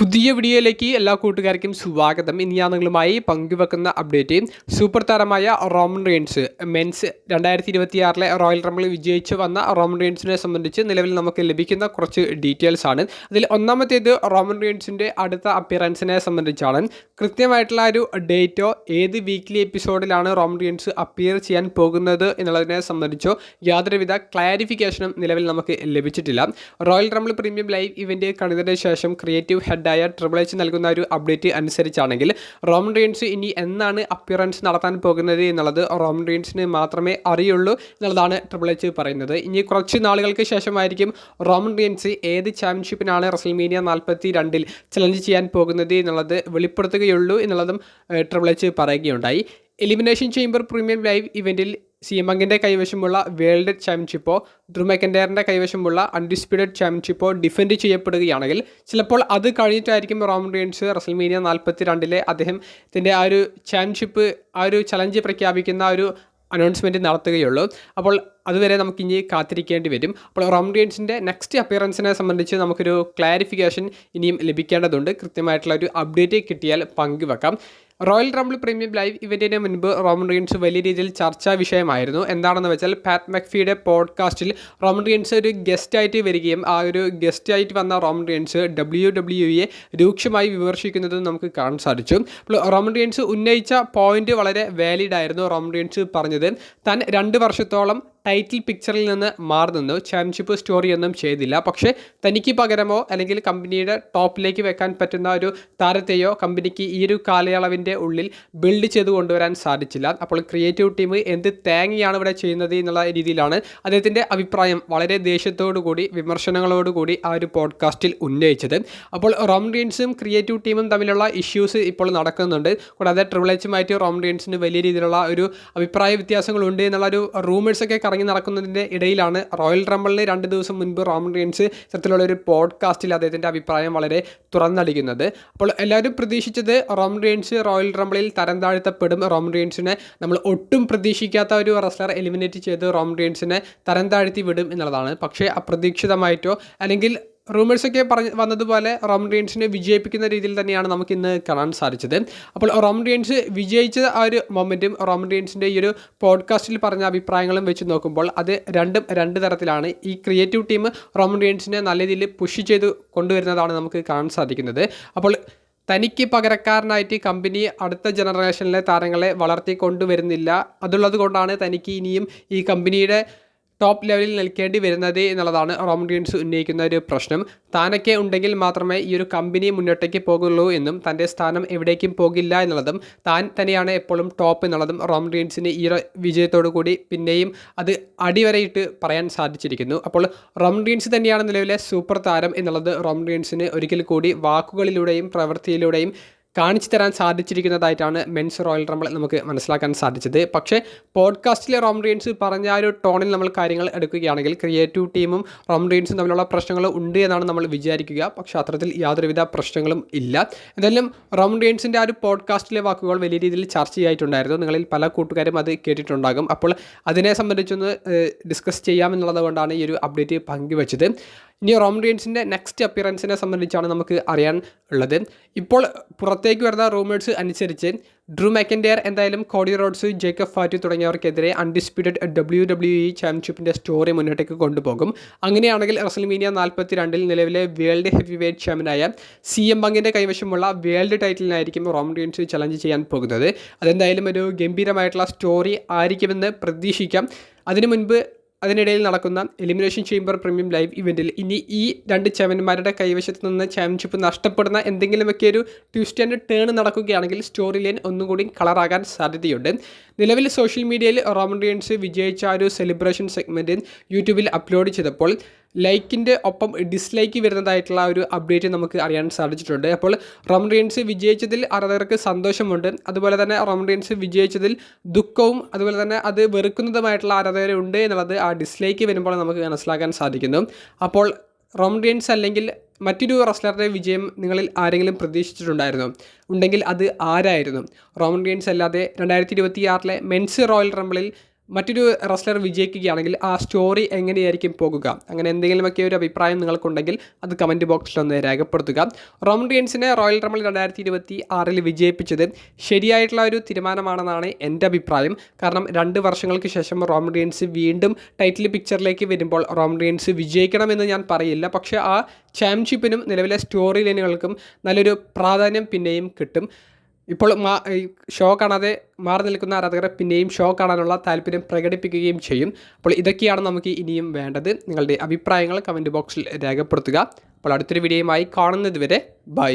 പുതിയ വീഡിയോയിലേക്ക് എല്ലാ കൂട്ടുകാർക്കും സ്വാഗതം. ഇനി ഞാൻ നിങ്ങളുമായി പങ്കുവെക്കുന്ന അപ്ഡേറ്റ് സൂപ്പർ താരമായ റോമൻ റെയിൻസ് മെൻസ് രണ്ടായിരത്തി ഇരുപത്തിയാറിലെ റോയൽ റംബിൾ വിജയിച്ച് വന്ന റോമൻ റെയിൻസിനെ സംബന്ധിച്ച് നിലവിൽ നമുക്ക് ലഭിക്കുന്ന കുറച്ച് ഡീറ്റെയിൽസ് ആണ്. അതിൽ ഒന്നാമത്തേത് റോമൻ റെയിൻസിന്റെ അടുത്ത അപ്പിയറൻസിനെ സംബന്ധിച്ചാണ്. കൃത്യമായിട്ടുള്ള ഒരു ഡേറ്റോ ഏത് വീക്ക്ലി എപ്പിസോഡിലാണ് റോമൻ റെയിൻസ് അപ്പിയർ ചെയ്യാൻ പോകുന്നത് എന്നുള്ളതിനെ സംബന്ധിച്ചോ യാതൊരുവിധ ക്ലാരിഫിക്കേഷനും നിലവിൽ നമുക്ക് ലഭിച്ചിട്ടില്ല. Royal rumble premium live event കണിതത്തിന് ശേഷം ക്രിയേറ്റീവ് ഹെഡായ ട്രിപ്പിൾ എച്ച് നൽകുന്ന ഒരു അപ്ഡേറ്റ് അനുസരിച്ചാണെങ്കിൽ റോമൻ റീൻസ് ഇനി എന്നാണ് അപ്പിയറൻസ് നടത്താൻ പോകുന്നത് എന്നുള്ളത് റോമൻ റീൻസിന് മാത്രമേ അറിയുള്ളൂ എന്നുള്ളതാണ് ട്രിപ്പിൾ എച്ച് പറയുന്നത്. ഇനി കുറച്ച് നാളുകൾക്ക് ശേഷമായിരിക്കും റോമൻ റീൻസ് ഏത് ചാമ്പ്യൻഷിപ്പിനാണ് റസൽമീനിയ നാൽപ്പത്തി രണ്ടിൽ ചലഞ്ച് ചെയ്യാൻ പോകുന്നത് എന്നുള്ളത് വെളിപ്പെടുത്തുകയുള്ളൂ എന്നുള്ളതും ട്രിപ്പിൾ എച്ച് പറയുകയുണ്ടായി. എലിമിനേഷൻ ചേംബർ പ്രീമിയം ലൈവ് ഇവന്റിൽ സീമങ്കിന്റെ കൈവശമുള്ള വേൾഡ് ചാമ്പ്യൻഷിപ്പോ ഡ്രുമെക്കൻഡറിന്റെ കൈവശമുള്ള അൺഡിസ്പ്യൂട്ടഡ് ചാമ്പ്യൻഷിപ്പോ ഡിഫെൻഡ് ചെയ്യപ്പെടുകയാണെങ്കിൽ ചിലപ്പോൾ അത് കഴിഞ്ഞിട്ടായിരിക്കും റോമൻ റീൻസ് റസൽമീനിയ നാൽപ്പത്തി രണ്ടിലെ അദ്ദേഹത്തിന്റെ ആ ഒരു ചാമ്പ്യൻഷിപ്പ് ആ ഒരു ചലഞ്ച് പ്രഖ്യാപിക്കുന്ന ഒരു അനൗൺസ്മെന്റ് നടത്തുകയുള്ളൂ. അപ്പോൾ അതുവരെ നമുക്ക് ഇനി കാത്തിരിക്കേണ്ടി വരും. അപ്പോൾ റോംഡിയൻസിന്റെ നെക്സ്റ്റ് അപ്പിയറൻസിനെ സംബന്ധിച്ച് നമുക്കൊരു ക്ലാരിഫിക്കേഷൻ ഇനിയും ലഭിക്കേണ്ടതുണ്ട്. കൃത്യമായിട്ടുള്ള ഒരു അപ്ഡേറ്റ് കിട്ടിയാൽ പങ്കുവെക്കാം. റോയൽ റംബിൾ പ്രീമിയം ലൈവ് ഇവന്റിന് മുൻപ് റോമൻ റീൻസ് വലിയ രീതിയിൽ ചർച്ചാ വിഷയമായിരുന്നു. എന്താണെന്ന് വെച്ചാൽ പാറ്റ് മെക്ഫിയുടെ പോഡ്കാസ്റ്റിൽ റോമൻ റീൻസ് ഒരു ഗസ്റ്റായിട്ട് വരികയും ആ ഒരു ഗസ്റ്റായിട്ട് വന്ന Roman Reigns W W E രൂക്ഷമായി വിമർശിക്കുന്നതും നമുക്ക് കാണാൻ സാധിച്ചു. അപ്പോൾ റോമൻ റീൻസ് ഉന്നയിച്ച പോയിന്റ് വളരെ വാലിഡ് ആയിരുന്നു റോമൻ റീൻസ് പറഞ്ഞത്. താൻ രണ്ട് വർഷത്തോളം ടൈറ്റിൽ പിക്ചറിൽ നിന്ന് മാറി നിന്നു ചാമ്പ്യൻഷിപ്പ് സ്റ്റോറി ഒന്നും ചെയ്തില്ല. പക്ഷേ തനിക്ക് പകരമോ അല്ലെങ്കിൽ കമ്പനിയുടെ ടോപ്പിലേക്ക് വെക്കാൻ പറ്റുന്ന ഒരു താരത്തെയോ കമ്പനിക്ക് ഈ ഒരു കാലയളവിന്റെ ഉള്ളിൽ ബിൽഡ് ചെയ്ത് കൊണ്ടുവരാൻ സാധിച്ചില്ല. അപ്പോൾ ക്രിയേറ്റീവ് ടീം എന്ത് തേങ്ങയാണ് ഇവിടെ ചെയ്യുന്നത് എന്നുള്ള രീതിയിലാണ് അദ്ദേഹത്തിന്റെ അഭിപ്രായം വളരെ ദേഷ്യത്തോടു കൂടി വിമർശനങ്ങളോട് കൂടി ആ ഒരു പോഡ്കാസ്റ്റിൽ ഉന്നയിച്ചത്. അപ്പോൾ റോം റീൻസും ക്രിയേറ്റീവ് ടീമും തമ്മിലുള്ള ഇഷ്യൂസ് ഇപ്പോൾ നടക്കുന്നുണ്ട്. കൂടാതെ ട്രിപ്പിൾ എച്ചുമായിട്ട് റോം റീൻസിന് വലിയ രീതിയിലുള്ള ഒരു അഭിപ്രായ വ്യത്യാസങ്ങളുണ്ട് എന്നുള്ള ഒരു റൂമേഴ്സൊക്കെ കറങ്ങി നടക്കുന്നതിന്റെ ഇടയിലാണ് റോയൽ റംബിളിന് രണ്ട് ദിവസം മുൻപ് റോമൻ റീൻസ് ഇത്തരത്തിലുള്ള ഒരു പോഡ്കാസ്റ്റിൽ അദ്ദേഹത്തിന്റെ അഭിപ്രായം വളരെ തുറന്നടിക്കുന്നത്. അപ്പോൾ എല്ലാവരും പ്രതീക്ഷിച്ചത് റോമൻ റീൻസ് റോയൽ റംബിളിൽ തരം താഴ്ത്തപ്പെടും. റോമൻ റീൻസിനെ നമ്മൾ ഒട്ടും പ്രതീക്ഷിക്കാത്ത ഒരു റെസ്ലർ എലിമിനേറ്റ് ചെയ്ത് റോമൻ റീൻസിനെ തരം താഴ്ത്തി വിടും എന്നുള്ളതാണ്. പക്ഷേ അപ്രതീക്ഷിതമായിട്ടോ അല്ലെങ്കിൽ റൂമേഴ്സൊക്കെ പറഞ്ഞ് വന്നതുപോലെ റോമൻ റീൻസിനെ വിജയിപ്പിക്കുന്ന രീതിയിൽ തന്നെയാണ് നമുക്ക് ഇന്ന് കാണാൻ സാധിച്ചത്. അപ്പോൾ റോമൻ റീൻസ് വിജയിച്ച ആ ഒരു മൊമെന്റും റോമൻ റീൻസിന്റെ ഈ ഒരു പോഡ്കാസ്റ്റിൽ പറഞ്ഞ അഭിപ്രായങ്ങളും വെച്ച് നോക്കുമ്പോൾ അത് രണ്ടും രണ്ട് തരത്തിലാണ്. ഈ ക്രിയേറ്റീവ് ടീം റോമൻ റീൻസിനെ നല്ല രീതിയിൽ പുഷ് ചെയ്ത് കൊണ്ടുവരുന്നതാണ് നമുക്ക് കാണാൻ സാധിക്കുന്നത്. അപ്പോൾ തനിക്ക് പകരക്കാരനായിട്ട് കമ്പനി അടുത്ത ജനറേഷനിലെ താരങ്ങളെ വളർത്തി കൊണ്ടുവരുന്നില്ല അതുള്ളത് കൊണ്ടാണ് തനിക്ക് ഇനിയും ഈ കമ്പനിയുടെ ടോപ്പ് ലെവലിൽ നിൽക്കേണ്ടി വരുന്നത് എന്നുള്ളതാണ് റോമൻ റീൻസ് ഉന്നയിക്കുന്ന ഒരു പ്രശ്നം. താനൊക്കെ ഉണ്ടെങ്കിൽ മാത്രമേ ഈ ഒരു കമ്പനി മുന്നോട്ടേക്ക് പോകുള്ളൂ എന്നും തന്റെ സ്ഥാനം എവിടേക്കും പോകില്ല എന്നുള്ളതും താൻ തന്നെയാണ് എപ്പോഴും ടോപ്പ് എന്നുള്ളതും റോമൻ ഗ്രീൻസിന് ഈ വിജയത്തോടു കൂടി പിന്നെയും അത് അടിവരയിട്ട് പറയാൻ സാധിച്ചിരിക്കുന്നു. അപ്പോൾ റോമൻ റീൻസ് തന്നെയാണ് നിലവിലെ സൂപ്പർ താരം എന്നുള്ളത് റോമൻ ഗ്രീൻസിന് ഒരിക്കൽ കൂടി വാക്കുകളിലൂടെയും പ്രവൃത്തിയിലൂടെയും കാണിച്ചു തരാൻ സാധിച്ചിരിക്കുന്നതായിട്ടാണ് മെൻസ് റോയൽ റംബിൾ നമുക്ക് മനസ്സിലാക്കാൻ സാധിച്ചത്. പക്ഷേ പോഡ്കാസ്റ്റിലെ റോം റീൻസ് പറഞ്ഞ ആ ഒരു ടോണിൽ നമ്മൾ കാര്യങ്ങൾ എടുക്കുകയാണെങ്കിൽ ക്രിയേറ്റീവ് ടീമും റോം റീൻസും തമ്മിലുള്ള പ്രശ്നങ്ങൾ ഉണ്ട് എന്നാണ് നമ്മൾ വിചാരിക്കുക. പക്ഷേ അത്തരത്തിൽ യാതൊരുവിധ പ്രശ്നങ്ങളും ഇല്ല. എന്തായാലും റോം റീൻസിന്റെ ആ ഒരു പോഡ്കാസ്റ്റിലെ വാക്കുകൾ വലിയ രീതിയിൽ ചർച്ച ചെയ്യായിട്ടുണ്ടായിരുന്നു നിങ്ങളിൽ പല കൂട്ടുകാരും അത് കേട്ടിട്ടുണ്ടാകും. അപ്പോൾ അതിനെ സംബന്ധിച്ചൊന്ന് ഡിസ്കസ് ചെയ്യാമെന്നുള്ളത് കൊണ്ടാണ് ഈ ഒരു അപ്ഡേറ്റ് പങ്കുവച്ചത്. ഇനി റോം റീൻസിന്റെ നെക്സ്റ്റ് അപ്പിയറൻസിനെ സംബന്ധിച്ചാണ് നമുക്ക് അറിയാൻ ഉള്ളത്. ഇപ്പോൾ പുറത്തേക്ക് വരുന്ന റൂമേഴ്സ് അനുസരിച്ച് ഡ്രൂ മെക്കൻഡെയർ എന്തായാലും കോഡി റോഡ്സ് ജേക്കബ് ഫാറ്റു തുടങ്ങിയവർക്കെതിരെ അൺഡിസ്പ്യൂട്ടഡ് ഡബ്ല്യു ഡബ്ല്യു ഇ ചാമ്പ്യൻഷിപ്പിന്റെ സ്റ്റോറി മുന്നോട്ടേക്ക് കൊണ്ടുപോകും. അങ്ങനെയാണെങ്കിൽ റസൽമീനിയ നാൽപ്പത്തി രണ്ടിൽ നിലവിലെ വേൾഡ് ഹെവി വെയ്റ്റ് ചാമ്പ്യനായ സി എം ബങ്കിന്റെ കൈവശമുള്ള വേൾഡ് ടൈറ്റിലിനായിരിക്കും റോം റീൻസ് ചലഞ്ച് ചെയ്യാൻ പോകുന്നത്. അതെന്തായാലും ഒരു ഗംഭീരമായിട്ടുള്ള സ്റ്റോറി ആയിരിക്കുമെന്ന് പ്രതീക്ഷിക്കാം. അതിനു മുൻപ് അതിനിടയിൽ നടക്കുന്ന എലിമിനേഷൻ ചേംബർ പ്രീമിയം ലൈവ് ഇവന്റിൽ ഇനി ഈ രണ്ട് ചാമ്പ്യന്മാരുടെ കൈവശത്ത് നിന്ന് ചാമ്പ്യൻഷിപ്പ് നഷ്ടപ്പെടുന്ന എന്തെങ്കിലുമൊക്കെ ഒരു ട്വിസ്റ്റ് ആൻഡ് ടേൺ നടക്കുകയാണെങ്കിൽ സ്റ്റോറി ലൈൻ ഒന്നുകൂടി കളറാകാൻ സാധ്യതയുണ്ട്. നിലവിൽ സോഷ്യൽ മീഡിയയിൽ റോമൻ റിയൻസ് വിജയിച്ച ഒരു സെലിബ്രേഷൻ സെഗ്മെന്റ് യൂട്യൂബിൽ അപ്ലോഡ് ചെയ്തപ്പോൾ ലൈക്കിന്റെ ഒപ്പം ഡിസ്ലൈക്ക് വരുന്നതായിട്ടുള്ള ഒരു അപ്ഡേറ്റ് നമുക്ക് അറിയാൻ സാധിച്ചിട്ടുണ്ട്. അപ്പോൾ റോമൻ റിയൻസ് വിജയിച്ചതിൽ ആരാധകർക്ക് സന്തോഷമുണ്ട്. അതുപോലെ തന്നെ റോമൻ റിയൻസ് വിജയിച്ചതിൽ ദുഃഖവും അതുപോലെ തന്നെ അത് വെറുക്കുന്നതുമായിട്ടുള്ള ആരാധകരുണ്ട് എന്നുള്ളത് ആ ഡിസ്ലൈക്ക് വരുമ്പോൾ നമുക്ക് മനസ്സിലാക്കാൻ സാധിക്കുന്നു. അപ്പോൾ റോമൻ റിയൻസ് അല്ലെങ്കിൽ മറ്റൊരു റെസ്ലറുടെ വിജയം നിങ്ങളിൽ ആരെങ്കിലും പ്രതീക്ഷിച്ചിട്ടുണ്ടായിരുന്നു? ഉണ്ടെങ്കിൽ അത് ആരായിരുന്നു? റോമൻ റിയൻസ് അല്ലാതെ രണ്ടായിരത്തി ഇരുപത്തി ആറിലെ മെൻസ് റോയൽ റംബിളിൽ മറ്റൊരു റെസ്ലർ വിജയിക്കുകയാണെങ്കിൽ ആ സ്റ്റോറി എങ്ങനെയായിരിക്കും പോകുക? അങ്ങനെ എന്തെങ്കിലുമൊക്കെ ഒരു അഭിപ്രായം നിങ്ങൾക്കുണ്ടെങ്കിൽ അത് കമന്റ് ബോക്സിൽ ഒന്ന് രേഖപ്പെടുത്തുക. റോമൻ റീൻസിനെ റോയൽ റംബിൾ രണ്ടായിരത്തി ഇരുപത്തി ആറിൽ വിജയിപ്പിച്ചത് ശരിയായിട്ടുള്ള ഒരു തീരുമാനമാണെന്നാണ് എന്റെ അഭിപ്രായം. കാരണം രണ്ട് വർഷങ്ങൾക്ക് ശേഷം റോമൻ റീൻസ് വീണ്ടും ടൈറ്റിൽ പിക്ചറിലേക്ക് വരുമ്പോൾ റോമൻ റീൻസ് വിജയിക്കണമെന്ന് ഞാൻ പറയില്ല. പക്ഷേ ആ ചാമ്പ്യൻഷിപ്പിനും നിലവിലെ സ്റ്റോറി ലൈനുകൾക്കും നല്ലൊരു പ്രാധാന്യം പിന്നെയും കിട്ടും. ഇപ്പോൾ ഷോ കാണാതെ മാറി നിൽക്കുന്ന ആരാധകർ പിന്നെയും ഷോ കാണാനുള്ള താല്പര്യം പ്രകടിപ്പിക്കുകയും ചെയ്യും. അപ്പോൾ ഇതൊക്കെയാണ് നമുക്ക് ഇനിയും വേണ്ടത്. നിങ്ങളുടെ അഭിപ്രായങ്ങൾ കമന്റ് ബോക്സിൽ രേഖപ്പെടുത്തുക. അപ്പോൾ അടുത്തൊരു വീഡിയോയുമായി കാണുന്നത് വരെ ബൈ